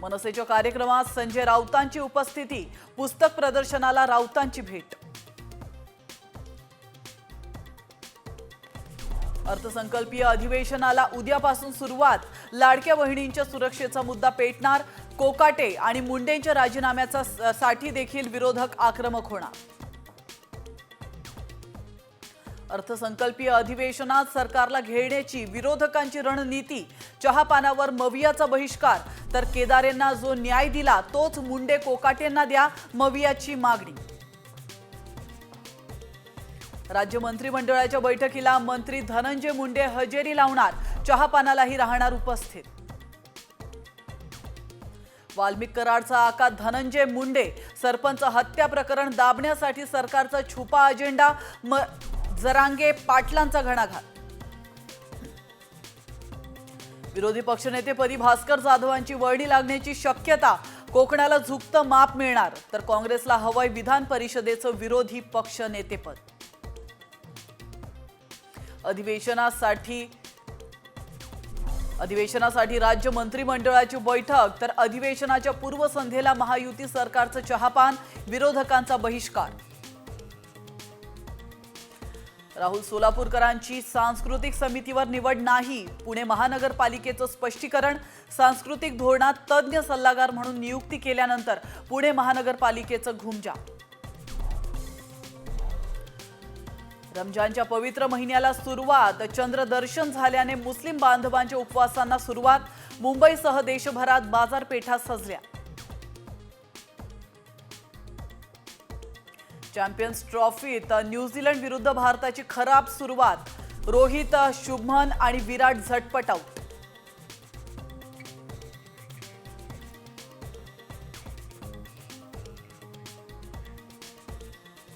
मनसेच्या कार्यक्रमात संजय राऊतांची उपस्थिती पुस्तक प्रदर्शनाला राऊतांची भेट. अर्थसंकल्पीय अधिवेशनाला उद्यापासून सुरुवात. लाडक्या बहिणींच्या सुरक्षेचा मुद्दा पेटणार कोकाटे आणि मुंडेंच्या राजीनाम्याचा साठी देखील विरोधक आक्रमक होणार. अर्थसंकल्पीय अधिवेशनात सरकारला घेण्याची विरोधकांची रणनीती चहापानावर मवियाचा बहिष्कार तर केदारेंना जो न्याय दिला तोच मुंडे कोकाटेंना द्या मवियाची मागणी. राज्य मंत्रिमंडळाच्या बैठकीला मंत्री धनंजय मुंडे हजेरी लावणार चहापानालाही राहणार उपस्थित. वाल्मिक कराडचा आका धनंजय मुंडे सरपंच हत्या प्रकरण दाबण्यासाठी सरकारचा छुपा अजेंडा म जरांगे पाटलांचा घणाघात. विरोधी पक्षनेतेपदी भास्कर जाधवांची वर्णी लागण्याची शक्यता कोकणाला झुकतं माप मिळणार तर काँग्रेसला हवंय विधान परिषदेचं विरोधी पक्ष नेतेपद अधिवेशनासाठी अधिवेशनासाठी राज्य मंत्रिमंडळाची बैठक तर अधिवेशनाच्या पूर्वसंध्येला महायुती सरकारचं चहापान विरोधकांचा बहिष्कार. राहुल सोलापूरकरांची सांस्कृतिक समितीवर निवड नाही. पुणे महानगरपालिकेचं स्पष्टीकरण सांस्कृतिक धोरणात तज्ज्ञ सल्लागार म्हणून नियुक्ती केल्यानंतर पुणे महानगरपालिकेचं घुमजा. रमजानच्या पवित्र महिन्याला सुरुवात चंद्रदर्शन झाल्याने मुस्लिम बांधवांच्या उपवासांना सुरुवात मुंबईसह देशभरात बाजारपेठा सजल्या. चॅम्पियन्स ट्रॉफीत न्यूझीलंड विरुद्ध भारताची खराब सुरुवात. रोहित शुभमन आणि विराट झटपट